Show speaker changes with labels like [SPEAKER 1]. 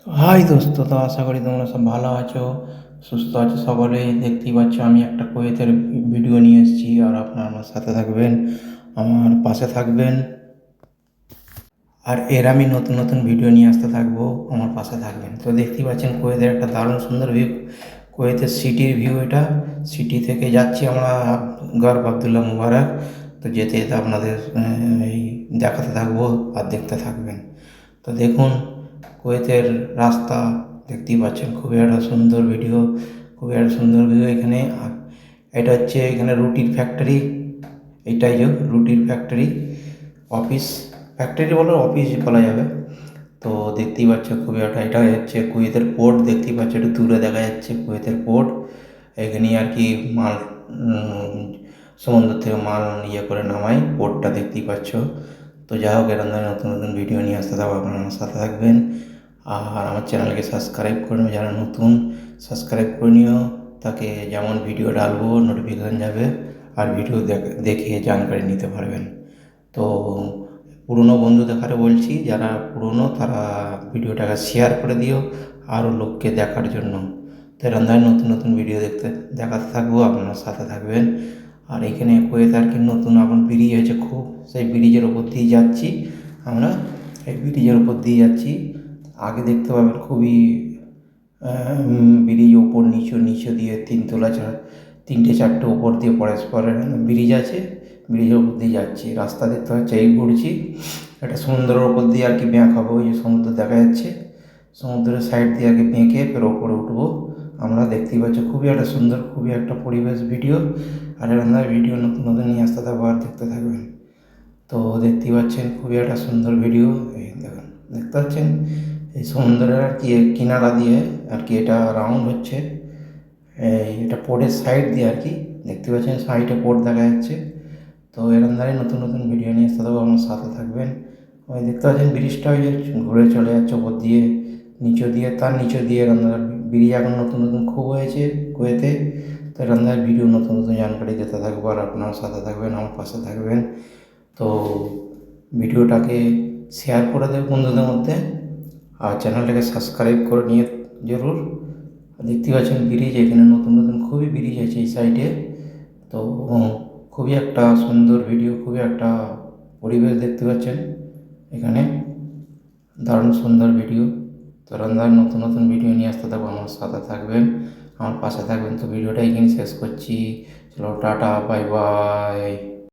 [SPEAKER 1] তো হাই দোস্ত, তো আশা করি তোমরা সব ভালো আছো, সুস্থ আছো সকলেই। দেখতেই পাচ্ছ আমি একটা কোয়েতের ভিডিও নিয়ে এসেছি, আর আপনারা আমার সাথে থাকবেন, আমার পাশে থাকবেন। আর এর আমি নতুন নতুন ভিডিও নিয়ে আসতে থাকব, আমার পাশে থাকবেন। তো দেখতেই পাচ্ছেন কোয়েতের একটা দারুণ সুন্দর ভিউ কোয়েতের সিটির ভিউ এটা। সিটি থেকে যাচ্ছি আমরা গর্ব আবদুল্লাহ মুবারক। তো যেতে যেতে আপনাদের এই দেখাতে থাকব আর দেখতে থাকবেন। তো দেখুন কুয়েতের রাস্তা দেখতেই পাচ্ছেন। খুবই একটা সুন্দর ভিডিও খুবই একটা সুন্দর ভিডিও এখানে। এটা হচ্ছে এখানে রুটির ফ্যাক্টরি এটাই যে রুটির ফ্যাক্টরি অফিস ফ্যাক্টরি বলে অফিস বলা যাবে। তো দেখতেই পাচ্ছ খুবই একটা, এটা হচ্ছে কুয়েতের পোর্ট দেখতেই পাচ্ছ একটু দূরে দেখা যাচ্ছে কুয়েতের পোর্ট এখানে আর কি মাল সমুদ্র থেকে মাল ইয়ে করে নামাই পোর্টটা দেখতেই পাচ্ছ। তো যাই হোক, এরকম ধরনের নতুন নতুন ভিডিও নিয়ে আসতে থাকব আপনারা আমার সাথে থাকবেন। আর আমার চ্যানেলকে সাবস্ক্রাইব করবেন যারা নতুন সাবস্ক্রাইব করে নিও। তাকে যেমন ভিডিও ডালবো নোটিফিকেশান যাবে, আর ভিডিও দেখ- জানকারি নিতে পারবেন। তো পুরনো বন্ধু দেখারে বলছি, যারা পুরনো, তারা ভিডিওটাকে শেয়ার করে দিও আরও লোককে দেখার জন্য। তো ধরনের নতুন নতুন ভিডিও দেখতে, দেখাতে থাকব, আপনার সাথে থাকবেন। আর এখানে আর কি নতুন এখন ব্রিজ হয়েছে খুব, সেই ব্রিজের ওপর দিয়ে যাচ্ছি। আমরা এই ব্রিজের ওপর দিয়ে যাচ্ছি। আগে দেখতে পাবেন খুবই ব্রিজ ওপর নিচু নিচু দিয়ে তিনতলা ছাড়া তিনটে, চারটে ওপর দিয়ে পরস্পর ব্রিজ আছে। ব্রিজের ওপর দিয়ে যাচ্ছি। রাস্তা দেখতে পাচ্ছি, এই ঘুরছি। একটা সমুদ্রের ওপর দিয়ে আর কি ব্যাঁক হবে, ওই যে সমুদ্র দেখা যাচ্ছে। সমুদ্রের সাইড দিয়ে আগে বেঁকে ফের ওপরে উঠবো। আমরা দেখতেই পাচ্ছি, খুবই একটা সুন্দর, খুবই একটা পরিবেশ ভিডিও। আর এরকম ভিডিও নতুন নতুন নিয়ে আসতে থাকব আর দেখতে থাকবেন। তো দেখতেই পাচ্ছেন, খুবই একটা সুন্দর ভিডিও। এই দেখুন, দেখতে পাচ্ছেন? এই সমুদ্রের আর কি, কিনারা দিয়ে আর কি এটা রাউন্ড হচ্ছে। এই এটা পোর্টের সাইড দিয়ে আর কি, দেখতে পাচ্ছেন? সাইডে পোর্ট দেখা যাচ্ছে। তো এরকম ধরনের নতুন নতুন ভিডিও নিয়ে আসতে থাকব আমার সাথে থাকবেন। ওই দেখতে পাচ্ছেন, ব্রিজটা ওই ঘুরে চলে যাচ্ছে ওপর দিয়ে, নিচে দিয়ে, তার নিচে দিয়ে ধরনের ব্রিজ এখন নতুন নতুন খুব হয়েছে কুয়েতে। তো ধরনের ভিডিও নতুন নতুন জানকারি দিতে থাকব আর আপনার সাথে থাকবেন, আমার পাশে থাকবেন। তো ভিডিওটাকে শেয়ার করে দেবে বন্ধুদের মধ্যে আর চ্যানেলটাকে সাবস্ক্রাইব করে নিয়ে জরুর। দেখতে পাচ্ছেন ব্রিজ এখানে নতুন নতুন খুবই ব্রিজ আছে এই সাইডে তো খুবই একটা সুন্দর ভিডিও খুবই একটা পরিবেশ দেখতে পাচ্ছেন এখানে। দারুণ সুন্দর ভিডিও তো রমজান নতুন নতুন ভিডিও নিয়ে আসতে থাকব, আমার সাথে থাকবেন, আমার পাশে থাকবেন। তো ভিডিওটা এখানে শেষ করছি। চলো, টাটা বাই বাই